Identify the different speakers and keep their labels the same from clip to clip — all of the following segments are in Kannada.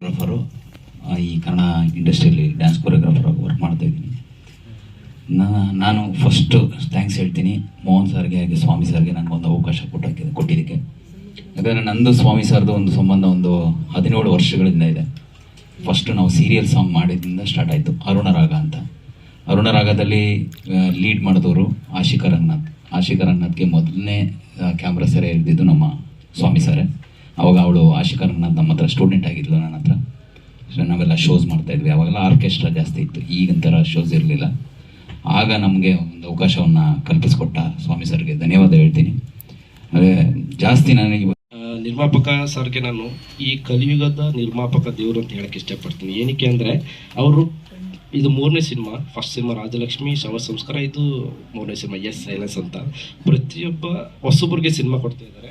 Speaker 1: ಕೊರಿಯೋಗ್ರಾಫರು ಈ ಕನ್ನಡ ಇಂಡಸ್ಟ್ರಿಯಲ್ಲಿ ಡ್ಯಾನ್ಸ್ ಕೊರಿಯೋಗ್ರಾಫರ್ ವರ್ಕ್ ಮಾಡ್ತಾ ಇದ್ದೀನಿ. ನಾನು ಫಸ್ಟು ಥ್ಯಾಂಕ್ಸ್ ಹೇಳ್ತೀನಿ ಮೋಹನ್ ಸರ್ಗೆ ಹಾಗೆ ಸ್ವಾಮಿ ಸರ್ಗೆ ನನಗೊಂದು ಅವಕಾಶ ಕೊಟ್ಟಕ್ಕೆ, ಕೊಟ್ಟಿದ್ದಕ್ಕೆ. ಯಾಕಂದರೆ ನಂದು ಸ್ವಾಮಿ ಸರ್ದು ಒಂದು ಸಂಬಂಧ ಒಂದು ಹದಿನೇಳು ವರ್ಷಗಳಿಂದ ಇದೆ. ಫಸ್ಟ್ ನಾವು ಸೀರಿಯಲ್ ಸಾಂಗ್ ಮಾಡಿದ್ದರಿಂದ ಸ್ಟಾರ್ಟ್ ಆಯಿತು ಅರುಣ ರಾಗ ಅಂತ. ಅರುಣ ರಾಗದಲ್ಲಿ ಲೀಡ್ ಮಾಡಿದವರು ಆಶಿಕ ರಂಗನಾಥ್. ಆಶಿಕ ರಂಗನಾಥ್ಗೆ ಮೊದಲನೇ ಕ್ಯಾಮ್ರಾ ಸೆರೆ ಹಿಡಿದಿದ್ದು ನಮ್ಮ ಸ್ವಾಮಿ ಸರೇ ಅವಾಗ ಅವಳು ಆಶಿಕಾರ ನಮ್ಮ ಹತ್ರ ಸ್ಟೂಡೆಂಟ್ ಆಗಿದ್ಲು ನನ್ನ ಹತ್ರ. ನಾವೆಲ್ಲ ಶೋಸ್ ಮಾಡ್ತಾ ಇದ್ವಿ. ಅವಾಗೆಲ್ಲ ಆರ್ಕೆಸ್ಟ್ರಾ ಜಾಸ್ತಿ ಇತ್ತು. ಈಗಿನ ಶೋಸ್ ಇರಲಿಲ್ಲ. ಆಗ ನಮಗೆ ಒಂದು ಅವಕಾಶವನ್ನು ಕಲ್ಪಿಸಿಕೊಟ್ಟ ಸ್ವಾಮಿ ಸರ್ಗೆ ಧನ್ಯವಾದ ಹೇಳ್ತೀನಿ. ಅದೇ ಜಾಸ್ತಿ ನನಗೆ
Speaker 2: ನಿರ್ಮಾಪಕ ಸರ್ಗೆ ನಾನು ಈ ಕಲಿಯುಗದ ನಿರ್ಮಾಪಕ ದೇವರು ಅಂತ ಹೇಳಕ್ಕೆ ಇಷ್ಟಪಡ್ತೀನಿ. ಏನಕ್ಕೆ ಅಂದರೆ, ಅವರು ಇದು ಮೂರನೇ ಸಿನಿಮಾ ಫಸ್ಟ್ ಸಿನಿಮಾ ರಾಜಲಕ್ಷ್ಮಿ, ಶವ ಸಂಸ್ಕಾರ, ಇದು ಮೂರನೇ ಸಿನಿಮಾ ಎಸ್ ಸೈಲೆನ್ಸ್ ಅಂತ. ಪ್ರತಿಯೊಬ್ಬ ಹೊಸೊಬ್ಬರಿಗೆ ಸಿನಿಮಾ ಕೊಡ್ತಾ ಇದ್ದಾರೆ.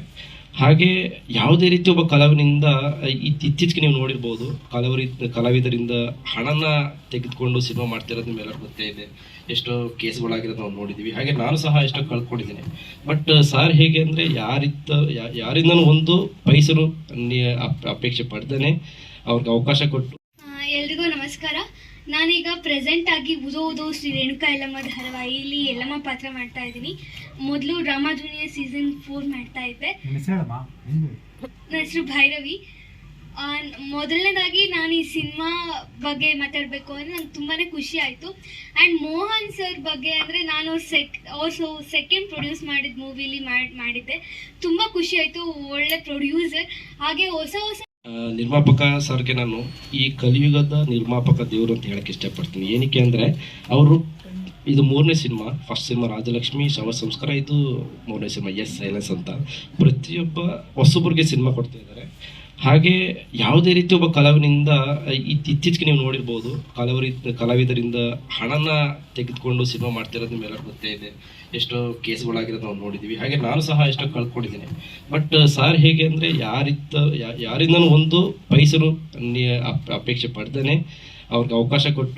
Speaker 2: ಹಾಗೆ ಯಾವುದೇ ರೀತಿ ಒಬ್ಬ ಕಲಾವಿನಿಂದ, ಇತ್- ಇತ್ತೀಚೆಗೆ ನೀವು ನೋಡಿರ್ಬೋದು, ಕಲಾವಿದ, ಕಲಾವಿದರಿಂದ ಹಣನ ತೆಗೆದುಕೊಂಡು ಸಿನಿಮಾ ಮಾಡ್ತಿರೋದು ನಿಮ್ಮೆಲ್ಲ ಗೊತ್ತೇ ಇದೆ. ಎಷ್ಟೋ ಕೇಸ್ಗಳಾಗಿರೋದು ನಾವು ನೋಡಿದ್ದೀವಿ ಹಾಗೆ ನಾನು ಸಹ ಎಷ್ಟೋ ಕಳ್ಕೊಂಡಿದ್ದೀನಿ. ಬಟ್, ಸರ್ ಹೇಗೆ ಅಂದರೆ ಯಾರಿತ್ತ ಯಾರಿಂದನೂ ಒಂದು ಪೈಸರು ಅಪೇಕ್ಷೆ ಪಡ್ದೇನೆ ಅವ್ರಿಗೆ ಅವಕಾಶ ಕೊಟ್ಟು.
Speaker 3: ಎಲ್ರಿಗೂ ನಮಸ್ಕಾರ. ನಾನೀಗ ಪ್ರೆಸೆಂಟ್ ಆಗಿ ಉದೋ ಉದೋ ಶ್ರೀ ರೇಣುಕಾ ಯಲ್ಲಮ್ಮ ಧಾರಾವಾಹಿಲಿ ಯಲ್ಲಮ್ಮ ಪಾತ್ರ ಮಾಡ್ತಾ ಇದ್ದೀನಿ. ಮೊದಲು ಡ್ರಾಮಾ ಜೂನಿಯರ್ ಸೀಸನ್ ಫೋರ್ ಮಾಡ್ತಾ ಇದ್ದೆ. ನನ್ನ ಹೆಸರು ಭೈರವಿ. ಆ, ಮೊದಲನೇದಾಗಿ ನಾನು ಈ ಸಿನಿಮಾ ಬಗ್ಗೆ ಮಾತಾಡಬೇಕು ಅಂದರೆ ನಂಗೆ ತುಂಬಾ ಖುಷಿ ಆಯಿತು. ಆ್ಯಂಡ್ ಮೋಹನ್ ಸರ್ ಬಗ್ಗೆ ಅಂದರೆ ನಾನು ಸೆಕ್ ಅವ್ರು ಸೆಕೆಂಡ್ ಪ್ರೊಡ್ಯೂಸ್ ಮಾಡಿದ ಮೂವಿಲಿ ಮಾಡಿ ಮಾಡಿದ್ದೆ. ತುಂಬ ಖುಷಿ ಆಯಿತು ಒಳ್ಳೆ ಪ್ರೊಡ್ಯೂಸರ್ ಹಾಗೆ ಹೊಸ ಹೊಸ
Speaker 2: ನಿರ್ಮಾಪಕ ಸರ್ಗೆ ನಾನು ಈ ಕಲಿಯುಗದ ನಿರ್ಮಾಪಕ ದೇವರು ಅಂತ ಹೇಳಕ್ಕೆ ಇಷ್ಟಪಡ್ತೀನಿ. ಏನಕ್ಕೆ ಅಂದರೆ ಅವರು ಇದು ಮೂರನೇ ಸಿನಿಮಾ ಫಸ್ಟ್ ಸಿನಿಮಾ ರಾಜಲಕ್ಷ್ಮಿ, ಶವ ಸಂಸ್ಕಾರ, ಇದು ಮೂರನೇ ಸಿನಿಮಾ ಎಸ್ ಸೈಲೆನ್ಸ್ ಅಂತ. ಪ್ರತಿಯೊಬ್ಬ ಹೊಸಬ್ರಿಗೆ ಸಿನಿಮಾ ಕೊಡ್ತಾ ಇದ್ದಾರೆ ಹಾಗೆ ಯಾವುದೇ ರೀತಿ ಒಬ್ಬ ಕಲಾವಿನಿಂದ ಇತ್- ಇತ್ತೀಚೆಗೆ ನೀವು ನೋಡಿರ್ಬೋದು, ಕಲಾವಿದ, ಕಲಾವಿದರಿಂದ ಹಣನ ತೆಗೆದುಕೊಂಡು ಸಿನಿಮಾ ಮಾಡ್ತಿರೋದು ನಿಮ್ಮೆಲ್ಲರಿಗೂ ಗೊತ್ತೇ ಇದೆ. ಎಷ್ಟೋ ಕೇಸ್ಗಳಾಗಿರೋದು ನಾವು ನೋಡಿದ್ದೀವಿ ಹಾಗೆ ನಾನು ಸಹ ಎಷ್ಟೋ ಕಳ್ಕೊಂಡಿದ್ದೀನಿ. ಬಟ್, ಸರ್ ಹೇಗೆ ಅಂದರೆ ಯಾರಿದ್ದ, ಯಾ- ಯಾರಿಂದನೂ ಒಂದು ಪೈಸರು ಅಪೇಕ್ಷೆ ಪಡ್ದೇ ಅವ್ರಿಗೆ ಅವಕಾಶ ಕೊಟ್ಟು